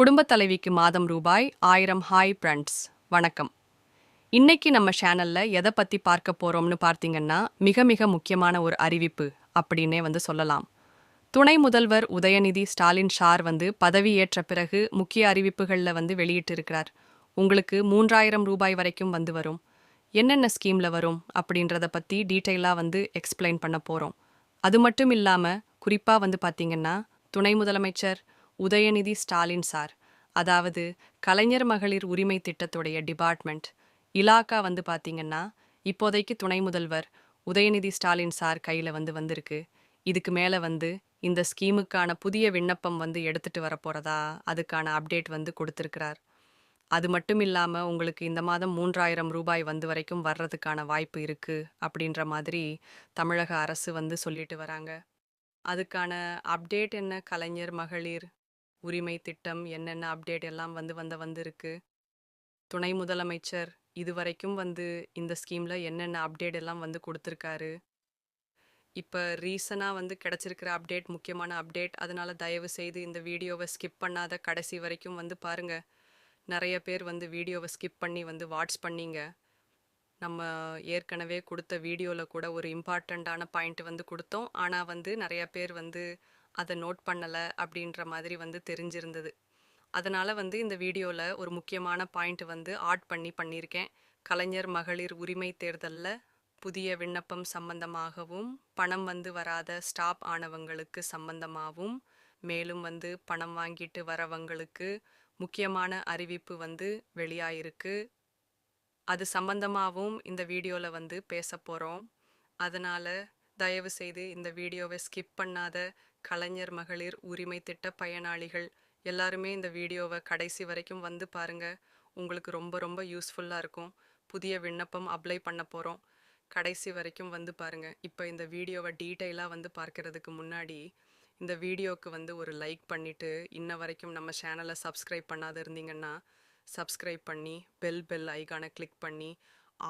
குடும்பத் தலைவிக்கு மாதம் ரூபாய் ஆயிரம் ஹாய் ஃப்ரெண்ட்ஸ். வணக்கம். இன்னைக்கு நம்ம சேனல்ல எதை பத்தி பார்க்க போறோம்னு பார்த்தீங்கன்னா மிக மிக முக்கியமான ஒரு அறிவிப்பு அப்படின்னே வந்து சொல்லலாம். துணை முதல்வர் உதயநிதி ஸ்டாலின் ஷார் வந்து பதவியேற்ற பிறகு முக்கிய அறிவிப்புகளில் வந்து வெளியிட்டிருக்கிறார். உங்களுக்கு மூன்றாயிரம் ரூபாய் வரைக்கும் வந்து வரும். என்னென்ன ஸ்கீம்ல வரும் அப்படின்றத பத்தி டீட்டெயிலாக வந்து எக்ஸ்பிளைன் பண்ண போறோம். அது மட்டும் இல்லாம குறிப்பா வந்து பாத்தீங்கன்னா துணை முதலமைச்சர் உதயநிதி ஸ்டாலின் சார். அதாவது கலைஞர் மகளிர் உரிமை திட்டத்துடைய டிபார்ட்மெண்ட். இலாக்கா வந்து பாத்தீங்கன்னா இப்போதைக்கு துணை முதல்வர் உதயநிதி ஸ்டாலின் சார் கையில் வந்து வந்திருக்கு. இதுக்கு மேலே வந்து இந்த ஸ்கீமுக்கான புதிய விண்ணப்பம் வந்து எடுத்துட்டு வரப்போகிறதா போறதா அதுக்கான அப்டேட் வந்து கொடுத்துருக்கிறார். அது மட்டும் இல்லாமல் உங்களுக்கு இந்த மாதம் மூன்றாயிரம் ரூபாய் வந்து வரைக்கும் வர்றதுக்கான வாய்ப்பு இருக்கு அப்படின்ற மாதிரி தமிழக அரசு வந்து சொல்லிட்டு வராங்க. அதுக்கான அப்டேட் என்ன கலைஞர் மகளிர்? உரிமை திட்டம் என்னென்ன அப்டேட் எல்லாம் வந்து வந்த வந்திருக்கு. துணை முதலமைச்சர் இதுவரைக்கும் வந்து இந்த ஸ்கீமில் என்னென்ன அப்டேட் எல்லாம் வந்து கொடுத்துருக்காரு. இப்போ ரீசனாக வந்து கிடச்சிருக்கிற அப்டேட் முக்கியமான அப்டேட் அதனால் தயவு செய்து இந்த வீடியோவை ஸ்கிப் பண்ணாத கடைசி வரைக்கும் வந்து பாருங்கள் நிறைய பேர் வந்து வீடியோவை ஸ்கிப் பண்ணி வந்து வாட்ச் பண்ணிங்க. நம்ம ஏற்கனவே கொடுத்த வீடியோவில் கூட ஒரு இம்பார்ட்டண்ட்டான பாயிண்ட் வந்து கொடுத்தோம். ஆனால் வந்து நிறைய பேர் வந்து அதை நோட் பண்ணலை அப்படின்ற மாதிரி வந்து தெரிஞ்சிருந்தது. அதனால் வந்து இந்த வீடியோவில் ஒரு முக்கியமான பாயிண்ட் வந்து ஆட் பண்ணி பண்ணியிருக்கேன். கலைஞர் மகளிர் உரிமை தேர்தலில் புதிய விண்ணப்பம் சம்பந்தமாகவும் பணம் வந்து வராத ஸ்டாப் ஆனவங்களுக்கு சம்பந்தமாகவும் மேலும் வந்து பணம் வாங்கிட்டு வரவங்களுக்கு முக்கியமான அறிவிப்பு வந்து வெளியாயிருக்கு. அது சம்பந்தமாகவும் இந்த வீடியோவில் வந்து பேச போகிறோம் அதனால் தயவு செய்து இந்த வீடியோவை ஸ்கிப் பண்ணாத கலைஞர் மகளிர் உரிமை திட்ட பயனாளிகள். எல்லாருமே இந்த வீடியோவை கடைசி வரைக்கும் வந்து பாருங்க. உங்களுக்கு ரொம்ப ரொம்ப யூஸ்ஃபுல்லாக இருக்கும். புதிய விண்ணப்பம் அப்ளை பண்ண போகிறோம் கடைசி வரைக்கும் வந்து பாருங்க. இப்போ இந்த வீடியோவை டீட்டெயிலாக வந்து பார்க்கறதுக்கு முன்னாடி இந்த வீடியோவுக்கு வந்து ஒரு லைக் பண்ணிவிட்டு இன்ன வரைக்கும் நம்ம சேனலை சப்ஸ்கிரைப் பண்ணாத இருந்தீங்கன்னா சப்ஸ்கிரைப் பண்ணி பெல் பெல் ஐக்கானை கிளிக் பண்ணி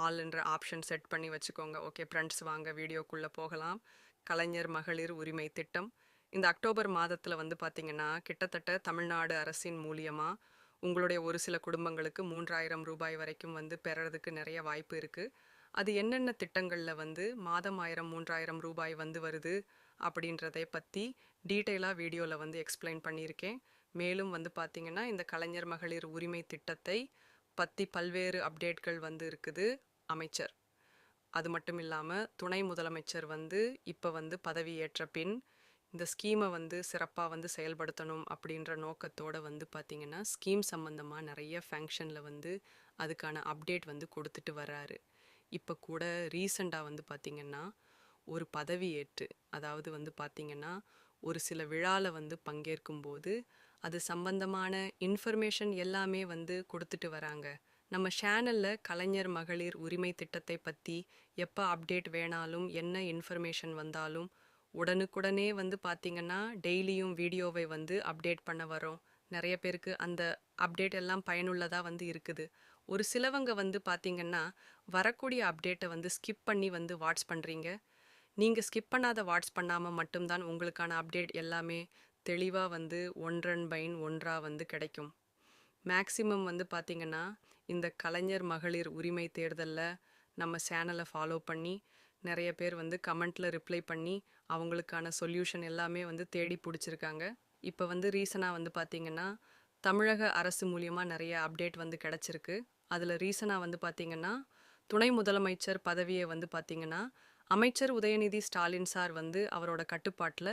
ஆல்ன்ற ஆப்ஷன் செட் பண்ணி வச்சுக்கோங்க. ஓகே ஃப்ரெண்ட்ஸ் வாங்க வீடியோக்குள்ளே போகலாம். கலைஞர் மகளிர் உரிமை திட்டம். இந்த அக்டோபர் மாதத்தில் வந்து பார்த்திங்கன்னா கிட்டத்தட்ட தமிழ்நாடு அரசின் மூலியமாக உங்களுடைய ஒரு சில குடும்பங்களுக்கு மூன்றாயிரம் ரூபாய் வரைக்கும் வந்து பெறறதுக்கு நிறைய வாய்ப்பு இருக்குது அது என்னென்ன திட்டங்களில் வந்து மாதம் ஆயிரம் மூன்றாயிரம் ரூபாய் வந்து வருது அப்படின்றதை பற்றி டீட்டெயிலாக வீடியோவில் வந்து எக்ஸ்பிளைன் பண்ணியிருக்கேன். மேலும் வந்து பார்த்திங்கன்னா இந்த கலைஞர் மகளிர் உரிமை திட்டத்தை பற்றி பல்வேறு அப்டேட்கள் வந்து இருக்குது. அமைச்சர். அது மட்டும் இல்லாமல் துணை முதலமைச்சர் வந்து இப்போ வந்து பதவி ஏற்ற பின் இந்த ஸ்கீமை வந்து சிறப்பாக வந்து செயல்படுத்தணும் அப்படின்ற நோக்கத்தோடு வந்து பார்த்திங்கன்னா ஸ்கீம் சம்மந்தமாக நிறைய ஃபங்க்ஷனில் வந்து அதுக்கான அப்டேட் வந்து கொடுத்துட்டு வர்றாரு இப்போ கூட ரீசண்டாக வந்து பார்த்திங்கன்னா ஒரு பதவி ஏற்று அதாவது வந்து பார்த்திங்கன்னா ஒரு சில விழாவில் வந்து பங்கேற்கும்போது அது சம்பந்தமான இன்ஃபர்மேஷன் எல்லாமே வந்து கொடுத்துட்டு வராங்க. நம்ம சேனலில் கலைஞர் மகளிர் உரிமை திட்டத்தை பற்றி எப்போ அப்டேட் வேணாலும் என்ன இன்ஃபர்மேஷன் வந்தாலும் உடனுக்குடனே வந்து பார்த்திங்கன்னா டெய்லியும் வீடியோவை வந்து அப்டேட் பண்ண வரோம் நிறைய பேருக்கு அந்த அப்டேட் எல்லாம் பயனுள்ளதாக வந்து இருக்குது. ஒரு சிலவங்க வந்து பார்த்திங்கன்னா வரக்கூடிய அப்டேட்டை வந்து ஸ்கிப் பண்ணி வந்து வாட்ச் பண்ணுறீங்க நீங்கள் ஸ்கிப் பண்ணாத வாட்ச் பண்ணாமல் மட்டும்தான் உங்களுக்கான அப்டேட் எல்லாமே தெளிவாக வந்து ஒன்றன் பைன் ஒன்றாக வந்து கிடைக்கும். மேக்சிமம் வந்து பார்த்திங்கன்னா இந்த கலைஞர் மகளிர் உரிமை தேர்தலில் நம்ம சேனலை ஃபாலோ பண்ணி நிறைய பேர் வந்து கமெண்ட்டில் ரிப்ளை பண்ணி அவங்களுக்கான சொல்யூஷன் எல்லாமே வந்து தேடி பிடிச்சிருக்காங்க. இப்போ வந்து ரீசனாக வந்து பார்த்திங்கன்னா தமிழக அரசு மூலியமாக நிறைய அப்டேட் வந்து கிடச்சிருக்கு. அதில் ரீசனாக வந்து பார்த்திங்கன்னா துணை முதலமைச்சர் பதவியை வந்து பார்த்திங்கன்னா அமைச்சர் உதயநிதி ஸ்டாலின் சார் வந்து அவரோட கட்டுப்பாட்டில்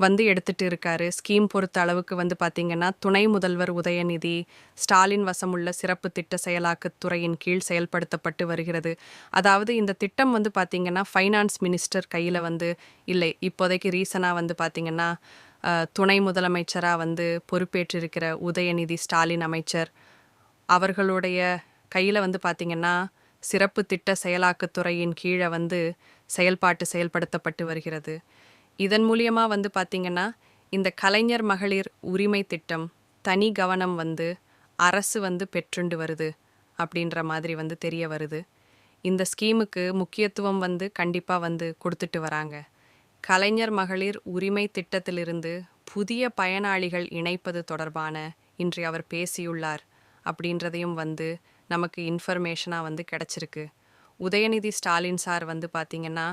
வந்து எடுத்துட்டு இருக்காரு. ஸ்கீம் பொறுத்த அளவுக்கு வந்து பார்த்தீங்கன்னா துணை முதல்வர் உதயநிதி ஸ்டாலின் வசமுள்ள சிறப்பு திட்ட செயலாக்கத்துறையின் கீழ் செயல்படுத்தப்பட்டு வருகிறது. அதாவது இந்த திட்டம் வந்து பார்த்தீங்கன்னா ஃபைனான்ஸ் மினிஸ்டர் கையில் வந்து இல்லை. இப்போதைக்கு ரீசனாக வந்து பார்த்தீங்கன்னா துணை முதலமைச்சராக வந்து பொறுப்பேற்றிருக்கிற உதயநிதி ஸ்டாலின் அமைச்சர் அவர்களுடைய கையில் வந்து பார்த்திங்கன்னா சிறப்பு திட்ட செயலாக்கத்துறையின் கீழே வந்து செயல்பாட்டு செயல்படுத்தப்பட்டு வருகிறது. இதன் மூலியமாக வந்து பார்த்திங்கன்னா இந்த கலைஞர் மகளிர் உரிமை திட்டம் தனி கவனம் வந்து அரசு வந்து பெற்றுண்டு வருது அப்படின்ற மாதிரி வந்து தெரிய வருது. இந்த ஸ்கீமுக்கு முக்கியத்துவம் வந்து கண்டிப்பாக வந்து கொடுத்துட்டு வராங்க. கலைஞர் மகளிர் உரிமை திட்டத்திலிருந்து புதிய பயனாளிகள் இணைப்பது தொடர்பான இன்று அவர் பேசியுள்ளார் அப்படின்றதையும் வந்து நமக்கு இன்ஃபர்மேஷனாக வந்து கிடச்சிருக்கு. உதயநிதி ஸ்டாலின் சார் வந்து பார்த்தீங்கன்னா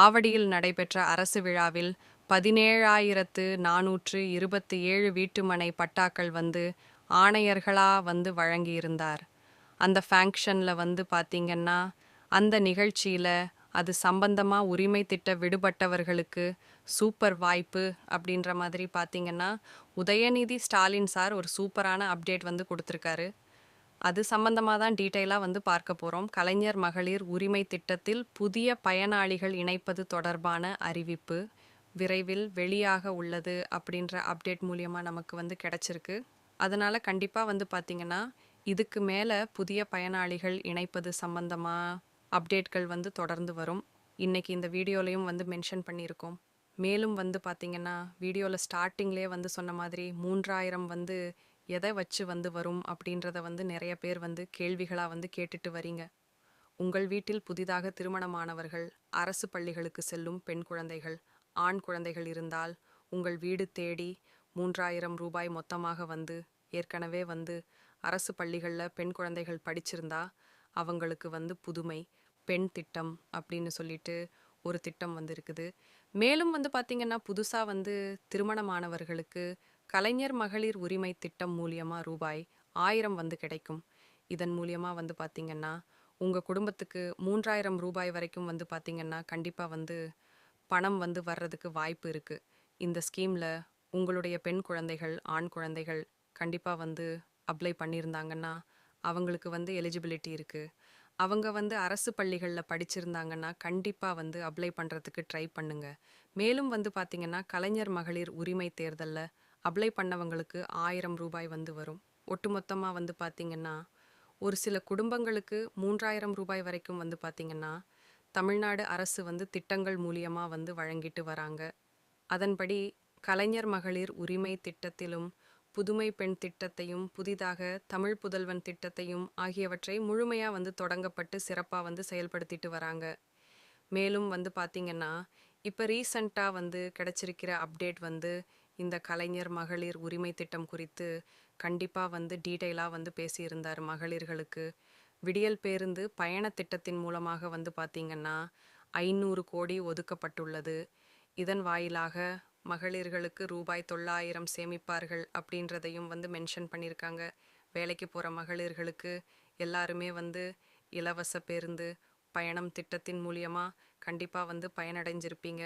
ஆவடியில் நடைபெற்ற அரசு விழாவில் பதினேழாயிரத்து நானூற்று இருபத்தி ஏழு வீட்டுமனை பட்டாக்கள் வந்து ஆணையர்களாக வந்து வழங்கியிருந்தார். அந்த ஃபேங்ஷனில் வந்து பார்த்தீங்கன்னா அந்த நிகழ்ச்சியில் அது சம்பந்தமாக உரிமை திட்ட விடுபட்டவர்களுக்கு சூப்பர் வாய்ப்பு அப்படின்ற மாதிரி பார்த்தீங்கன்னா உதயநிதி ஸ்டாலின் சார் ஒரு சூப்பரான அப்டேட் வந்து கொடுத்துருக்காரு. அது சம்பந்தமாக தான் டீட்டெயிலாக வந்து பார்க்க போகிறோம் கலைஞர் மகளிர் உரிமை திட்டத்தில் புதிய பயனாளிகள் இணைப்பது தொடர்பான அறிவிப்பு விரைவில் வெளியாக உள்ளது அப்படின்ற அப்டேட் மூலியமாக நமக்கு வந்து கிடச்சிருக்கு. அதனால் கண்டிப்பாக வந்து பார்த்திங்கன்னா இதுக்கு மேலே புதிய பயனாளிகள் இணைப்பது சம்பந்தமாக அப்டேட்கள் வந்து தொடர்ந்து வரும். இன்னைக்கு இந்த வீடியோலையும் வந்து மென்ஷன் பண்ணியிருக்கோம். மேலும் வந்து பார்த்திங்கன்னா வீடியோவில் ஸ்டார்டிங்லேயே வந்து சொன்ன மாதிரி மூன்றாயிரம் வந்து எதை வச்சு வந்து வரும் அப்படின்றத வந்து நிறைய பேர் வந்து கேள்விகளாக வந்து கேட்டுட்டு வரீங்க. உங்கள் வீட்டில் புதிதாக திருமணமானவர்கள் அரசு பள்ளிகளுக்கு செல்லும் பெண் குழந்தைகள் ஆண் குழந்தைகள் இருந்தால் உங்கள் வீடு தேடி மூன்றாயிரம் ரூபாய் மொத்தமாக வந்து ஏற்கனவே வந்து அரசு பள்ளிகளில் பெண் குழந்தைகள் படிச்சிருந்தா அவங்களுக்கு வந்து புதுமை பெண் திட்டம் அப்படின்னு சொல்லிட்டு ஒரு திட்டம் வந்து இருக்குது மேலும் வந்து பார்த்திங்கன்னா புதுசாக வந்து திருமணமானவர்களுக்கு கலைஞர் மகளிர் உரிமை திட்டம் மூலியமாக ரூபாய் ஆயிரம் வந்து கிடைக்கும். இதன் மூலியமாக வந்து பார்த்திங்கன்னா உங்கள் குடும்பத்துக்கு மூன்றாயிரம் ரூபாய் வரைக்கும் வந்து பார்த்திங்கன்னா கண்டிப்பாக வந்து பணம் வந்து வர்றதுக்கு வாய்ப்பு இருக்குது இந்த ஸ்கீமில் உங்களுடைய பெண் குழந்தைகள் ஆண் குழந்தைகள் கண்டிப்பாக வந்து அப்ளை பண்ணியிருந்தாங்கன்னா அவங்களுக்கு வந்து எலிஜிபிலிட்டி இருக்குது அவங்க வந்து அரசு பள்ளிகளில் படிச்சிருந்தாங்கன்னா கண்டிப்பாக வந்து அப்ளை பண்ணுறதுக்கு ட்ரை பண்ணுங்க. மேலும் வந்து பார்த்திங்கன்னா கலைஞர் மகளிர் உரிமை தேர்தலில் அப்ளை பண்ணவங்களுக்கு ஆயிரம் ரூபாய் வந்து வரும். ஒட்டுமொத்தமாக வந்து பார்த்திங்கன்னா ஒரு சில குடும்பங்களுக்கு மூன்றாயிரம் ரூபாய் வரைக்கும் வந்து பார்த்திங்கன்னா தமிழ்நாடு அரசு வந்து திட்டங்கள் மூலியமாக வந்து வழங்கிட்டு வராங்க. அதன்படி கலைஞர் மகளிர் உரிமை திட்டத்திலும் புதுமை பெண் திட்டத்தையும் புதிதாக தமிழ் புதல்வன் திட்டத்தையும் ஆகியவற்றை முழுமையாக வந்து தொடங்கப்பட்டு சிறப்பாக வந்து செயல்படுத்திட்டு வராங்க. மேலும் வந்து பார்த்திங்கன்னா இப்போ ரீசண்டாக வந்து கிடச்சிருக்கிற அப்டேட் வந்து இந்த கலைஞர் மகளிர் உரிமை திட்டம் குறித்து கண்டிப்பாக வந்து டீட்டெயிலாக வந்து பேசியிருந்தார் மகளிர்களுக்கு. விடியல் பேருந்து பயண திட்டத்தின் மூலமாக வந்து பார்த்திங்கன்னா ஐநூறு கோடி ஒதுக்கப்பட்டுள்ளது. இதன் வாயிலாக மகளிர்களுக்கு ரூபாய் தொள்ளாயிரம் சேமிப்பார்கள் அப்படின்றதையும் வந்து மென்ஷன் பண்ணியிருக்காங்க. வேலைக்கு போகிற மகளிர்களுக்கு எல்லாருமே வந்து இலவச பேருந்து பயணம் திட்டத்தின் மூலியமாக கண்டிப்பாக வந்து பயனடைஞ்சிருப்பீங்க.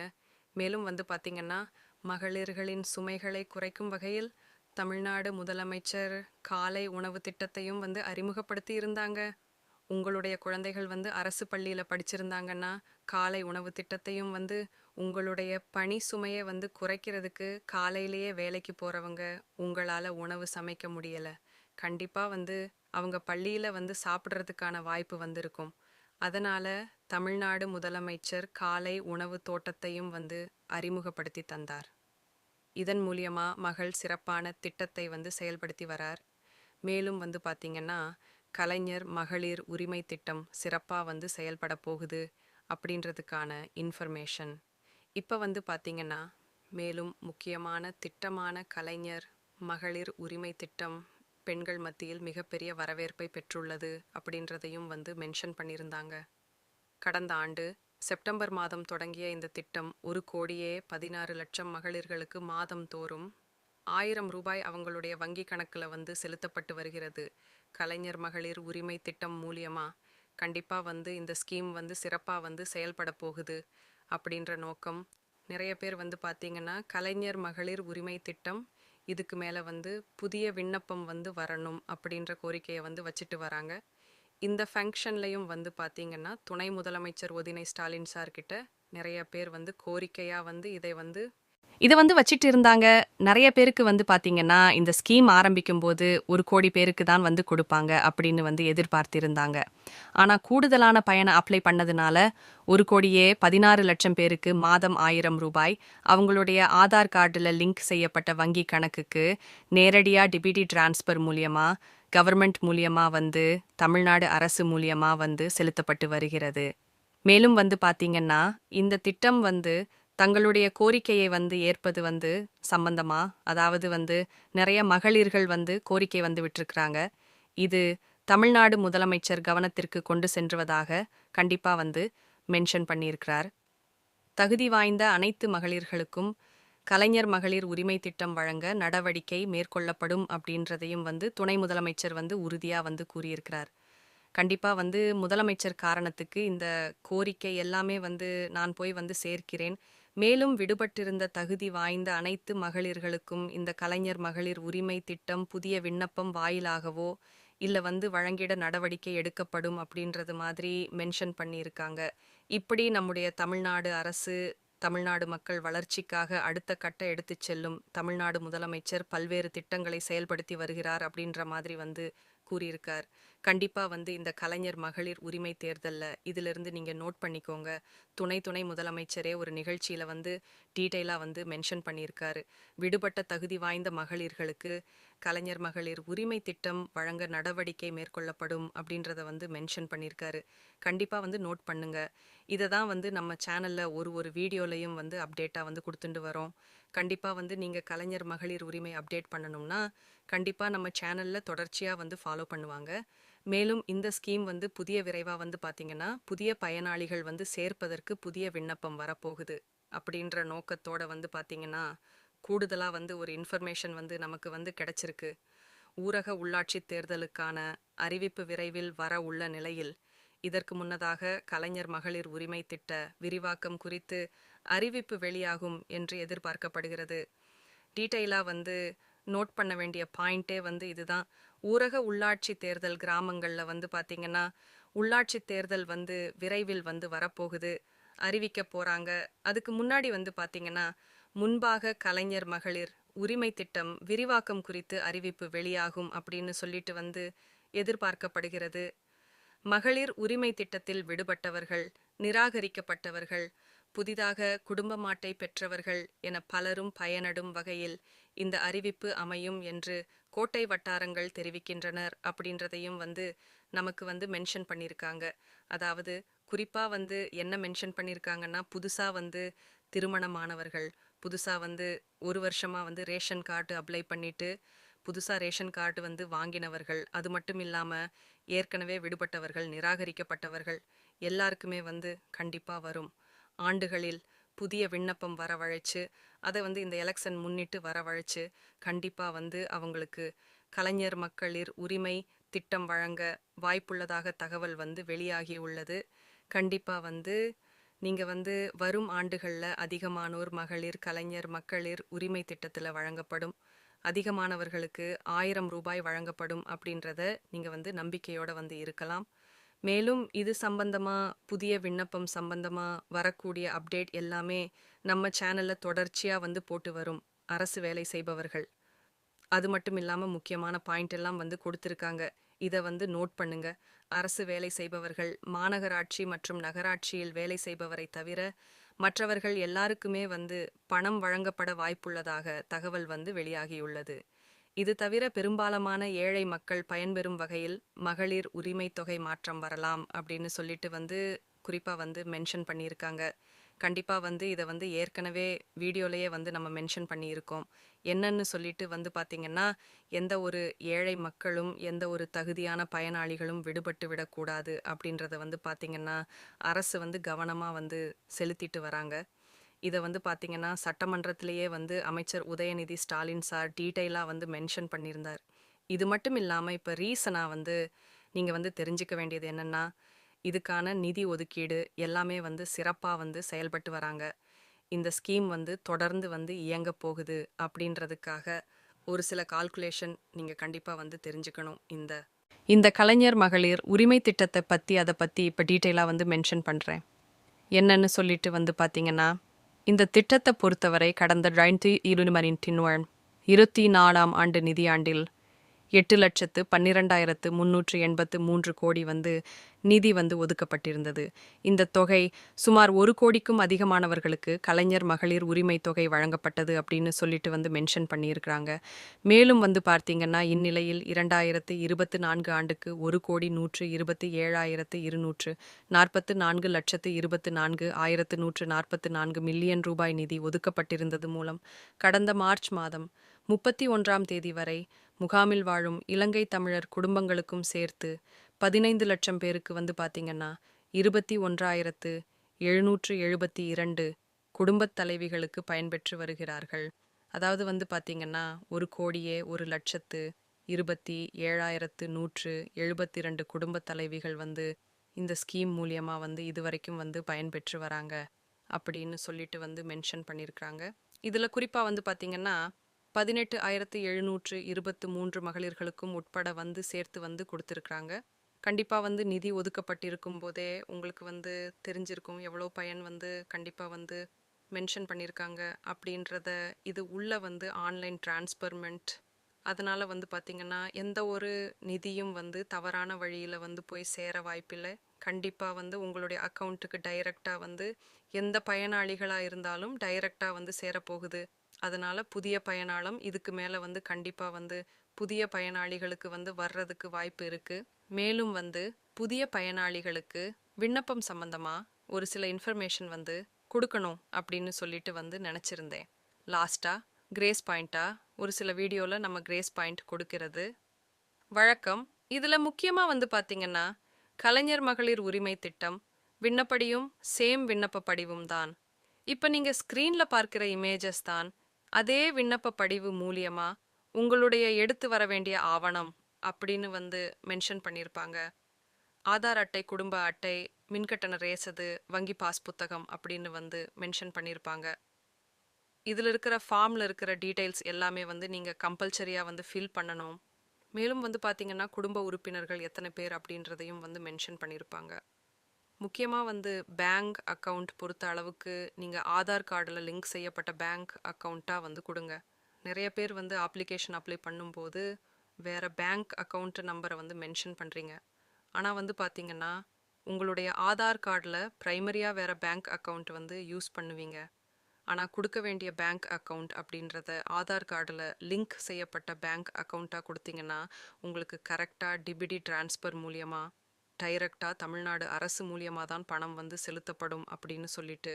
மேலும் வந்து பார்த்திங்கன்னா மகளிர்களின் சுமைகளை குறைக்கும் வகையில் தமிழ்நாடு முதலமைச்சர் காலை உணவு திட்டத்தையும் வந்து அறிமுகப்படுத்தி இருந்தாங்க உங்களுடைய குழந்தைகள் வந்து அரசு பள்ளியில் படிச்சிருந்தாங்கன்னா காலை உணவு திட்டத்தையும் வந்து உங்களுடைய பணி சுமையை வந்து குறைக்கிறதுக்கு காலையிலேயே வேலைக்கு போகிறவங்க உங்களால் உணவு சமைக்க முடியலை. கண்டிப்பாக வந்து அவங்க பள்ளியில் வந்து சாப்பிட்றதுக்கான வாய்ப்பு வந்திருக்கும். அதனால் தமிழ்நாடு முதலமைச்சர் காலை உணவு தோட்டத்தையும் வந்து அறிமுகப்படுத்தி தந்தார். இதன் மூலியமா மகள் சிறப்பான திட்டத்தை வந்து செயல்படுத்தி வரார். மேலும் வந்து பார்த்திங்கன்னா கலைஞர் மகளிர் உரிமை திட்டம் சிறப்பாக வந்து செயல்பட போகுது அப்படின்றதுக்கான இன்ஃபர்மேஷன். இப்போ வந்து பார்த்திங்கன்னா மேலும் முக்கியமான திட்டமான கலைஞர் மகளிர் உரிமை திட்டம் பெண்கள் மத்தியில் மிகப்பெரிய வரவேற்பை பெற்றுள்ளது அப்படின்றதையும் வந்து மென்ஷன் பண்ணியிருந்தாங்க. கடந்த ஆண்டு செப்டம்பர் மாதம் தொடங்கிய இந்த திட்டம் ஒரு கோடியே பதினாறு லட்சம் மகளிர்களுக்கு மாதம் தோறும் ஆயிரம் ரூபாய் அவங்களுடைய வங்கி கணக்கில் வந்து செலுத்தப்பட்டு வருகிறது. கலைஞர் மகளிர் உரிமை திட்டம் மூலியமா கண்டிப்பாக வந்து இந்த ஸ்கீம் வந்து சிறப்பாக வந்து செயல்பட போகுது அப்படின்ற நோக்கம். நிறைய பேர் வந்து பார்த்தீங்கன்னா கலைஞர் மகளிர் உரிமை திட்டம் இதுக்கு மேலே வந்து புதிய விண்ணப்பம் வந்து வரணும் அப்படின்ற கோரிக்கையை வந்து வச்சுட்டு வராங்க. இந்த ஃபங்க்ஷன்லையும் வந்து பார்த்தீங்கன்னா துணை முதலமைச்சர் ஒதினை ஸ்டாலின் சார் கிட்ட நிறைய பேர் வந்து கோரிக்கையாக வந்து இதை வந்து இதை வந்து வச்சிட்டு இருந்தாங்க. நிறைய பேருக்கு வந்து பார்த்தீங்கன்னா இந்த ஸ்கீம் ஆரம்பிக்கும் போது ஒரு கோடி பேருக்கு தான் வந்து கொடுப்பாங்க அப்படின்னு வந்து எதிர்பார்த்திருந்தாங்க. ஆனால் கூடுதலான பயனை அப்ளை பண்ணதுனால ஒரு கோடியே பதினாறு லட்சம் பேருக்கு மாதம் ஆயிரம் ரூபாய் அவங்களுடைய ஆதார் கார்டில் லிங்க் செய்யப்பட்ட வங்கி கணக்குக்கு நேரடியாக டிபிடி டிரான்ஸ்ஃபர் மூலியமாக கவர்மெண்ட் மூலியமாக வந்து தமிழ்நாடு அரசு மூலியமாக வந்து செலுத்தப்பட்டு வருகிறது. மேலும் வந்து பார்த்தீங்கன்னா இந்த திட்டம் வந்து தங்களுடைய கோரிக்கையை வந்து ஏற்பது வந்து சம்பந்தமா? அதாவது வந்து நிறைய மகளிர்கள் வந்து கோரிக்கை வந்து விட்டிருக்கிறாங்க. இது தமிழ்நாடு முதலமைச்சர் கவனத்திற்கு கொண்டு சென்றுவதாக கண்டிப்பா வந்து மென்ஷன் பண்ணியிருக்கிறார். தகுதி வாய்ந்த அனைத்து மகளிர்களுக்கும் கலைஞர் மகளிர் உரிமை திட்டம் வழங்க நடவடிக்கை மேற்கொள்ளப்படும் அப்படின்றதையும் வந்து துணை முதலமைச்சர் வந்து உறுதியாக வந்து கூறியிருக்கிறார். கண்டிப்பா வந்து முதலமைச்சர் காரணத்துக்கு இந்த கோரிக்கை எல்லாமே வந்து நான் போய் வந்து சேர்க்கிறேன். மேலும் விடுபட்டிருந்த தகுதி வாய்ந்த அனைத்து மகளிர்களுக்கும் இந்த கலைஞர் மகளிர் உரிமை திட்டம் புதிய விண்ணப்பம் வாயிலாகவோ இல்ல வந்து வழங்கிட நடவடிக்கை எடுக்கப்படும் அப்படின்றது மாதிரி மென்ஷன் பண்ணியிருக்காங்க. இப்படி நம்முடைய தமிழ்நாடு அரசு தமிழ்நாடு மக்கள் வளர்ச்சிக்காக அடுத்த கட்ட எடுத்துச் செல்லும் தமிழ்நாடு முதலமைச்சர் பல்வேறு திட்டங்களை செயல்படுத்தி வருகிறார் அப்படின்ற மாதிரி வந்து கூறியிருக்கார். கண்டிப்பா வந்து இந்த கலைஞர் மகளிர் உரிமை தேர்தல்ல இதிலிருந்து நீங்க நோட் பண்ணிக்கோங்க. துணை துணை முதலமைச்சரே ஒரு நிகழ்ச்சியில வந்து டீட்டெயிலாக வந்து மென்ஷன் பண்ணியிருக்காரு. விடுபட்ட தகுதி வாய்ந்த மகளிர்களுக்கு கலைஞர் மகளிர் உரிமை திட்டம் வழங்க நடவடிக்கை மேற்கொள்ளப்படும் அப்படின்றத வந்து மென்ஷன் பண்ணியிருக்காரு. கண்டிப்பா வந்து நோட் பண்ணுங்க. இதை தான் வந்து நம்ம சேனல்ல ஒரு ஒரு வீடியோலையும் வந்து அப்டேட்டா வந்து கொடுத்துட்டு வரோம். கண்டிப்பா வந்து நீங்க கலைஞர் மகளிர் உரிமை அப்டேட் பண்ணணும்னா கண்டிப்பா நம்ம சேனல்ல தொடர்ச்சியா வந்து ஃபாலோ பண்ணுவாங்க. மேலும் இந்த ஸ்கீம் வந்து புதிய விரைவா வந்து பாத்தீங்கன்னா புதிய பயனாளிகள் வந்து சேர்ப்பதற்கு புதிய விண்ணப்பம் வரப்போகுது. அப்படின்ற நோக்கத்தோட வந்து பாத்தீங்கன்னா கூடுதலா வந்து ஒரு இன்ஃபர்மேஷன் வந்து நமக்கு வந்து கிடைச்சிருக்கு. ஊரக உள்ளாட்சி தேர்தலுக்கான அறிவிப்பு விரைவில் வர உள்ள நிலையில் இதற்கு முன்னதாக கலைஞர் மகளிர் உரிமை திட்ட விரிவாக்கம் குறித்து அறிவிப்பு வெளியாகும் என்று எதிர்பார்க்கப்படுகிறது. டீட்டெயிலாக வந்து நோட் பண்ண வேண்டிய பாயிண்ட்டே வந்து இதுதான். ஊரக உள்ளாட்சி தேர்தல் கிராமங்கள்ல வந்து பாத்தீங்கன்னா உள்ளாட்சி தேர்தல் வந்து விரைவில் வந்து வரப்போகுது. அறிவிக்க போறாங்க. அதுக்கு முன்னாடி வந்து பாத்தீங்கன்னா முன்பாக கலைஞர் மகளிர் உரிமை திட்டம் விரிவாக்கம் குறித்து அறிவிப்பு வெளியாகும் அப்படின்னு சொல்லிட்டு வந்து எதிர்பார்க்கப்படுகிறது. மகளிர் உரிமை திட்டத்தில் விடுபட்டவர்கள் நிராகரிக்கப்பட்டவர்கள் புதிதாக குடும்ப மாட்டை பெற்றவர்கள் என பலரும் பயனடும் வகையில் இந்த அறிவிப்பு அமையும் என்று கோட்டை வட்டாரங்கள் தெரிவிக்கின்றனர் அப்படின்றதையும் வந்து நமக்கு வந்து மென்ஷன் பண்ணியிருக்காங்க. அதாவது குறிப்பா வந்து என்ன மென்ஷன் பண்ணியிருக்காங்கன்னா புதுசா வந்து திருமணமானவர்கள் புதுசா வந்து ஒரு வருஷமா வந்து ரேஷன் கார்டு அப்ளை பண்ணிட்டு புதுசா ரேஷன் கார்டு வந்து வாங்கினவர்கள் அது மட்டும் இல்லாம ஏற்கனவே விடுபட்டவர்கள் நிராகரிக்கப்பட்டவர்கள் எல்லாருக்குமே வந்து கண்டிப்பா வரும். ஆண்டுகளில் புதிய விண்ணப்பம் வரவழைச்சு அதை வந்து இந்த எலெக்ஷன் முன்னிட்டு வரவழைச்சு கண்டிப்பா வந்து அவங்களுக்கு கலைஞர் மக்களிர் உரிமை திட்டம் வழங்க வாய்ப்புள்ளதாக தகவல் வந்து வெளியாகி உள்ளது. கண்டிப்பா வந்து நீங்க வந்து வரும் ஆண்டுகள்ல அதிகமானோர் மகளிர் கலைஞர் மக்களிர் உரிமை திட்டத்துல வழங்கப்படும். அதிகமானவர்களுக்கு ஆயிரம் ரூபாய் வழங்கப்படும் அப்படின்றத நீங்க வந்து நம்பிக்கையோட வந்து இருக்கலாம். மேலும் இது சம்பந்தமா புதிய விண்ணப்பம் சம்பந்தமா வரக்கூடிய அப்டேட் எல்லாமே நம்ம சேனல்ல தொடர்ச்சியா வந்து போட்டு வரும். அரசு வேலை செய்பவர்கள். அது மட்டும் இல்லாம முக்கியமான பாயிண்ட் எல்லாம் வந்து கொடுத்திருக்காங்க. இதை வந்து நோட் பண்ணுங்க. அரசு வேலை செய்பவர்கள் மாநகராட்சி மற்றும் நகராட்சியில் வேலை செய்பவரை தவிர மற்றவர்கள் எல்லாருக்குமே வந்து பணம் வழங்கப்பட வாய்ப்புள்ளதாக தகவல் வந்து வெளியாகியுள்ளது. இது தவிர பெரும்பாலமான ஏழை மக்கள் பயன்பெறும் வகையில் மகளிர் உரிமை தொகை மாற்றம் வரலாம் அப்படின்னு சொல்லிட்டு வந்து குறிப்பாக வந்து மென்ஷன் பண்ணியிருக்காங்க. கண்டிப்பாக வந்து இதை வந்து ஏற்கனவே வீடியோலையே வந்து நம்ம மென்ஷன் பண்ணியிருக்கோம். என்னன்னு சொல்லிட்டு வந்து பார்த்திங்கன்னா எந்த ஒரு ஏழை மக்களும் எந்த ஒரு தகுதியான பயனாளிகளும் விடுபட்டு விடக்கூடாது அப்படின்றத வந்து பார்த்திங்கன்னா அரசு வந்து கவனமாக வந்து செலுத்திட்டு வராங்க. இதை வந்து பார்த்திங்கன்னா சட்டமன்றத்திலேயே வந்து அமைச்சர் உதயநிதி ஸ்டாலின் சார் டீட்டெயிலாக வந்து மென்ஷன் பண்ணியிருந்தார். இது மட்டும் இல்லாமல் இப்போ ரீசனாக வந்து நீங்கள் வந்து தெரிஞ்சுக்க வேண்டியது என்னென்னா இதுக்கான நிதி ஒதுக்கீடு எல்லாமே வந்து சிறப்பாக வந்து செயல்பட்டு வராங்க. இந்த ஸ்கீம் வந்து தொடர்ந்து வந்து இயங்க போகுது அப்படின்றதுக்காக ஒரு சில கால்குலேஷன் நீங்கள் கண்டிப்பாக வந்து தெரிஞ்சுக்கணும். இந்த இந்த கலைஞர் மகளிர் உரிமை திட்டத்தை பற்றி அதை பற்றி இப்போ டீட்டெயிலாக வந்து மென்ஷன் பண்ணுறேன் என்னன்னு சொல்லிட்டு வந்து பார்த்தீங்கன்னா இந்த திட்டத்தை பொறுத்தவரை கடந்த ரெண்டாயிரத்தி இருபது தின்வன் இருபத்தி நாலாம் ஆண்டு நிதியாண்டில் எட்டு லட்சத்து பன்னிரெண்டாயிரத்து முன்னூற்று எண்பத்து மூன்று கோடி வந்து நிதி வந்து ஒதுக்கப்பட்டிருந்தது. இந்த தொகை சுமார் ஒரு கோடிக்கும் அதிகமானவர்களுக்கு கலைஞர் மகளிர் உரிமை தொகை வழங்கப்பட்டது அப்படின்னு சொல்லிட்டு வந்து மென்ஷன் பண்ணியிருக்கிறாங்க. மேலும் வந்து பார்த்தீங்கன்னா இந்நிலையில் இரண்டாயிரத்து இருபத்து நான்கு ஆண்டுக்கு ஒரு கோடி நூற்று இருபத்தி ஏழாயிரத்து இருநூற்று நாற்பத்து நான்கு லட்சத்து இருபத்து நான்கு ஆயிரத்து நூற்று நாற்பத்து நான்கு மில்லியன் ரூபாய் நிதி ஒதுக்கப்பட்டிருந்தது மூலம் கடந்த மார்ச் மாதம் முப்பத்தி ஒன்றாம் தேதி வரை முகாமில் வாழும் இலங்கை தமிழர் குடும்பங்களுக்கும் சேர்த்து பதினைந்து லட்சம் பேருக்கு வந்து பார்த்தீங்கன்னா இருபத்தி ஒன்றாயிரத்து எழுநூற்று எழுபத்தி இரண்டு குடும்பத் தலைவிகளுக்கு பயன்பெற்று வருகிறார்கள். அதாவது வந்து பார்த்தீங்கன்னா ஒரு கோடியே ஒரு லட்சத்து இருபத்தி ஏழாயிரத்து நூற்று எழுபத்தி ரெண்டு குடும்பத் தலைவிகள் வந்து இந்த ஸ்கீம் மூலியமாக வந்து இதுவரைக்கும் வந்து பயன்பெற்று வராங்க அப்படின்னு சொல்லிட்டு வந்து மென்ஷன் பண்ணியிருக்கிறாங்க இதில் குறிப்பாக வந்து பார்த்தீங்கன்னா பதினெட்டு ஆயிரத்து எழுநூற்று இருபத்து மூன்று மகளிர்களுக்கும் உட்பட வந்து சேர்த்து வந்து கொடுத்துருக்குறாங்க. கண்டிப்பாக வந்து நிதி ஒதுக்கப்பட்டிருக்கும் போதே உங்களுக்கு வந்து தெரிஞ்சிருக்கும் எவ்வளோ பயன் வந்து கண்டிப்பாக வந்து மென்ஷன் பண்ணியிருக்காங்க அப்படின்றத இது உள்ள வந்து ஆன்லைன் டிரான்ஸ்பர்மெண்ட் அதனால் வந்து பார்த்திங்கன்னா எந்த ஒரு நிதியும் வந்து தவறான வழியில் வந்து போய் சேர வாய்ப்பில்லை. கண்டிப்பாக வந்து உங்களுடைய அக்கௌண்ட்டுக்கு டைரெக்டாக வந்து எந்த பயனாளிகளாக இருந்தாலும் டைரெக்டாக வந்து சேரப்போகுது. அதனால புதிய பயனாளம் இதுக்கு மேலே வந்து கண்டிப்பாக வந்து புதிய பயனாளிகளுக்கு வந்து வர்றதுக்கு வாய்ப்பு இருக்கு. மேலும் வந்து புதிய பயனாளிகளுக்கு விண்ணப்பம் சம்மந்தமாக ஒரு சில இன்ஃபர்மேஷன் வந்து கொடுக்கணும் அப்படின்னு சொல்லிட்டு வந்து நினச்சிருந்தேன். லாஸ்டா கிரேஸ் பாயிண்ட்டாக ஒரு சில வீடியோவில் நம்ம கிரேஸ் பாயிண்ட் கொடுக்கிறது. வழக்கம் இதில் முக்கியமாக வந்து பார்த்திங்கன்னா கலைஞர் மகளிர் உரிமை திட்டம் விண்ணப்படியும் சேம் விண்ணப்ப படிவும் தான் இப்போ நீங்கள் ஸ்க்ரீனில் பார்க்குற இமேஜஸ் தான் அதே விண்ணப்ப படிவு மூலியமா உங்களுடைய எடுத்து வர வேண்டிய ஆவணம் அப்படின்னு வந்து மென்ஷன் பண்ணியிருப்பாங்க ஆதார் அட்டை குடும்ப அட்டை மின்கட்டண ரேசது வங்கி பாஸ் புத்தகம் அப்படின்னு வந்து மென்ஷன் பண்ணியிருப்பாங்க இதில் இருக்கிற ஃபார்மில் இருக்கிற டீட்டெயில்ஸ் எல்லாமே வந்து நீங்கள் கம்பல்சரியாக வந்து ஃபில் பண்ணணும். மேலும் வந்து பார்த்திங்கன்னா குடும்ப உறுப்பினர்கள் எத்தனை பேர் அப்படின்றதையும் வந்து மென்ஷன் பண்ணியிருப்பாங்க முக்கியமாக வந்து பேங்க் அக்கவுண்ட் பொறுத்த அளவுக்கு நீங்கள் ஆதார் கார்டில் லிங்க் செய்யப்பட்ட பேங்க் அக்கௌண்ட்டாக வந்து கொடுங்க. நிறைய பேர் வந்து அப்ளிகேஷன் அப்ளை பண்ணும்போது வேறு பேங்க் அக்கௌண்ட் நம்பரை வந்து மென்ஷன் பண்ணுறீங்க ஆனால் வந்து பார்த்தீங்கன்னா உங்களுடைய ஆதார் கார்டில் ப்ரைமரியாக வேறு பேங்க் அக்கவுண்ட் வந்து யூஸ் பண்ணுவீங்க. ஆனால் கொடுக்க வேண்டிய பேங்க் அக்கௌண்ட் அப்படின்றத ஆதார் கார்டில் லிங்க் செய்யப்பட்ட பேங்க் அக்கௌண்ட்டாக கொடுத்தீங்கன்னா உங்களுக்கு கரெக்டாக டிபிடி டிரான்ஸ்ஃபர் மூலியமாக டைரக்டாக தமிழ்நாடு அரசு மூலியமாக தான் பணம் வந்து செலுத்தப்படும் அப்படின்னு சொல்லிட்டு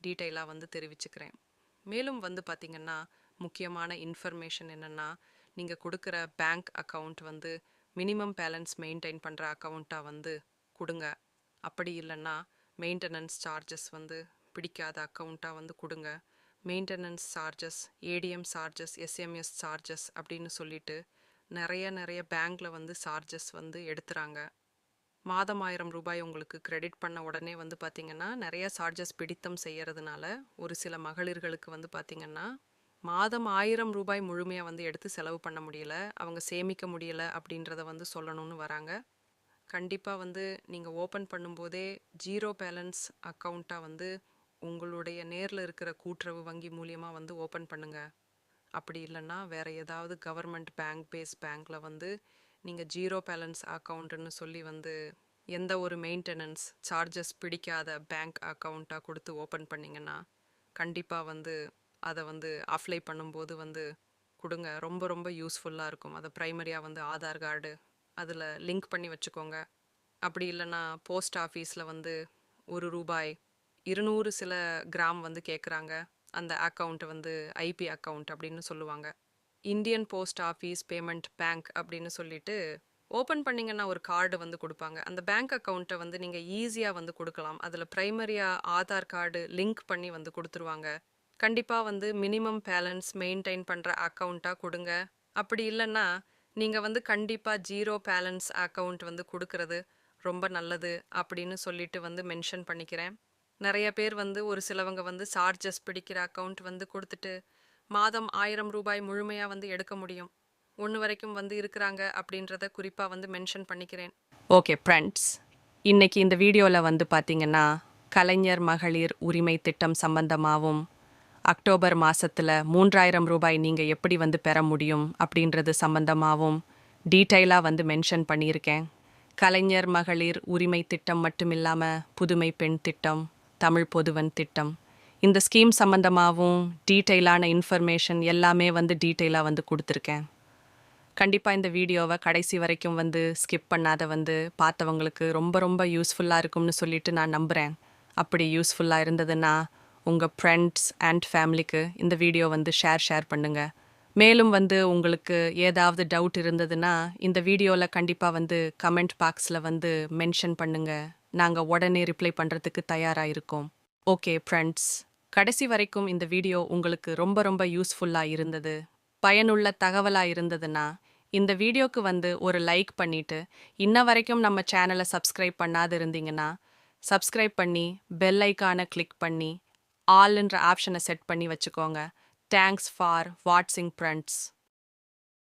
டீட்டெயிலாக வந்து தெரிவிச்சுக்கிறேன். மேலும் வந்து பார்த்திங்கன்னா முக்கியமான இன்ஃபர்மேஷன் என்னென்னா நீங்கள் கொடுக்குற பேங்க் அக்கௌண்ட் வந்து மினிமம் பேலன்ஸ் மெயின்டைன் பண்ணுற அக்கௌண்ட்டாக வந்து கொடுங்க. அப்படி இல்லைன்னா மெயின்டெனன்ஸ் சார்ஜஸ் வந்து பிடிக்காத அக்கௌண்ட்டாக வந்து கொடுங்க. Maintenance charges ATM charges SMS charges அப்படின்னு சொல்லிட்டு நிறைய நிறைய பேங்க்கில் வந்து சார்ஜஸ் வந்து எடுத்துகிறாங்க மாதம் ஆயிரம் ரூபாய் உங்களுக்கு கிரெடிட் பண்ண உடனே வந்து பார்த்திங்கன்னா நிறைய சார்ஜஸ் பிடித்தம் செய்கிறதுனால ஒரு சில மகளிர்களுக்கு வந்து பார்த்திங்கன்னா மாதம் ஆயிரம் ரூபாய் முழுமையாக வந்து எடுத்து செலவு பண்ண முடியல அவங்க சேமிக்க முடியல அப்படின்றத வந்து சொல்லணும்னு வராங்க. கண்டிப்பாக வந்து நீங்கள் ஓப்பன் பண்ணும்போதே ஜீரோ பேலன்ஸ் அக்கௌண்ட்டாக வந்து உங்களுடைய நேரில் இருக்கிற கூட்டுறவு வங்கி மூலியமாக வந்து ஓப்பன் பண்ணுங்கள் அப்படி இல்லைன்னா வேறு ஏதாவது கவர்மெண்ட் பேங்க் பேஸ் பேங்க்கில் வந்து நீங்கள் ஜீரோ பேலன்ஸ் அக்கௌண்ட்டுன்னு சொல்லி வந்து எந்த ஒரு மெயின்டெனன்ஸ் சார்ஜஸ் பிடிக்காத பேங்க் அக்கௌண்ட்டாக கொடுத்து ஓப்பன் பண்ணிங்கன்னா கண்டிப்பாக வந்து அதை வந்து அப்ளை பண்ணும்போது வந்து கொடுங்க. ரொம்ப ரொம்ப யூஸ்ஃபுல்லாக இருக்கும். அதை ப்ரைமரியாக வந்து ஆதார் கார்டு அதில் லிங்க் பண்ணி வச்சுக்கோங்க. அப்படி இல்லைன்னா போஸ்ட் ஆஃபீஸில் வந்து ஒரு ரூபாய் இருநூறு சில கிராம் வந்து கேட்குறாங்க அந்த அக்கௌண்ட்டை வந்து ஐபி அக்கௌண்ட் அப்படின்னு சொல்லுவாங்க. Indian post office payment bank அப்படின்னு சொல்லிட்டு ஓப்பன் பண்ணிங்கன்னா ஒரு கார்டு வந்து கொடுப்பாங்க. அந்த பேங்க் அக்கௌண்ட்டை வந்து நீங்கள் ஈஸியாக வந்து கொடுக்கலாம். அதில் ப்ரைமரியாக ஆதார் கார்டு லிங்க் பண்ணி வந்து கொடுத்துருவாங்க. கண்டிப்பாக வந்து மினிமம் பேலன்ஸ் மெயின்டைன் பண்ணுற அக்கௌண்ட்டாக கொடுங்க. அப்படி இல்லைன்னா நீங்கள் வந்து கண்டிப்பாக ஜீரோ பேலன்ஸ் அக்கௌண்ட் வந்து கொடுக்கறது ரொம்ப நல்லது அப்படின்னு சொல்லிட்டு வந்து மென்ஷன் பண்ணிக்கிறேன். நிறைய பேர் வந்து ஒரு சிலவங்க வந்து சார்ஜஸ் பிடிக்கிற அக்கௌண்ட் வந்து கொடுத்துட்டு மாதம் ஆயிரம் ரூபாய் முழுமையாக வந்து எடுக்க முடியும். ஒன்று வரைக்கும் வந்து இருக்கிறாங்க அப்படின்றத குறிப்பாக வந்து மென்ஷன் பண்ணிக்கிறேன். ஓகே ஃப்ரெண்ட்ஸ் இன்னைக்கு இந்த வீடியோவில் வந்து பார்த்தீங்கன்னா கலைஞர் மகளிர் உரிமை திட்டம் சம்பந்தமாகவும் அக்டோபர் மாதத்தில் மூன்றாயிரம் ரூபாய் நீங்கள் எப்படி வந்து பெற முடியும் அப்படின்றது சம்பந்தமாகவும் டீட்டெயிலாக வந்து மென்ஷன் பண்ணியிருக்கேன். கலைஞர் மகளிர் உரிமை திட்டம் மட்டும் இல்லாமல் புதுமை பெண் திட்டம் தமிழ் பொதுவன் திட்டம் இந்த ஸ்கீம் சம்மந்தமாகவும் டீட்டெயிலான இன்ஃபர்மேஷன் எல்லாமே வந்து டீட்டெயிலாக வந்து கொடுத்துருக்கேன். கண்டிப்பாக இந்த வீடியோவை கடைசி வரைக்கும் வந்து ஸ்கிப் பண்ணாத வந்து பார்த்தவங்களுக்கு ரொம்ப ரொம்ப யூஸ்ஃபுல்லாக இருக்கும்னு சொல்லிட்டு நான் நம்புகிறேன் அப்படி யூஸ்ஃபுல்லாக இருந்ததுன்னா உங்கள் ஃப்ரெண்ட்ஸ் அண்ட் ஃபேமிலிக்கு இந்த வீடியோ வந்து ஷேர் ஷேர் பண்ணுங்கள் மேலும் வந்து உங்களுக்கு ஏதாவது டவுட் இருந்ததுன்னா இந்த வீடியோவில் கண்டிப்பாக வந்து கமெண்ட் பாக்ஸில் வந்து மென்ஷன் பண்ணுங்கள் நாங்கள் உடனே ரிப்ளை பண்ணுறதுக்கு தயாராக இருக்கோம். ஓகே ஃப்ரெண்ட்ஸ் கடைசி வரைக்கும் இந்த வீடியோ உங்களுக்கு ரொம்ப ரொம்ப யூஸ்ஃபுல்லாக இருந்தது பயனுள்ள தகவலாக இருந்ததுன்னா இந்த வீடியோக்கு வந்து ஒரு லைக் பண்ணிட்டு இன்ன வரைக்கும் நம்ம சேனலை சப்ஸ்கிரைப் பண்ணாது இருந்தீங்கன்னா சப்ஸ்கிரைப் பண்ணி பெல் ஐக்கானை கிளிக் பண்ணி ஆல்ன்ற ஆப்ஷனை செட் பண்ணி வச்சுக்கோங்க. தேங்க்ஸ் ஃபார் வாட்சிங் ஃப்ரெண்ட்ஸ்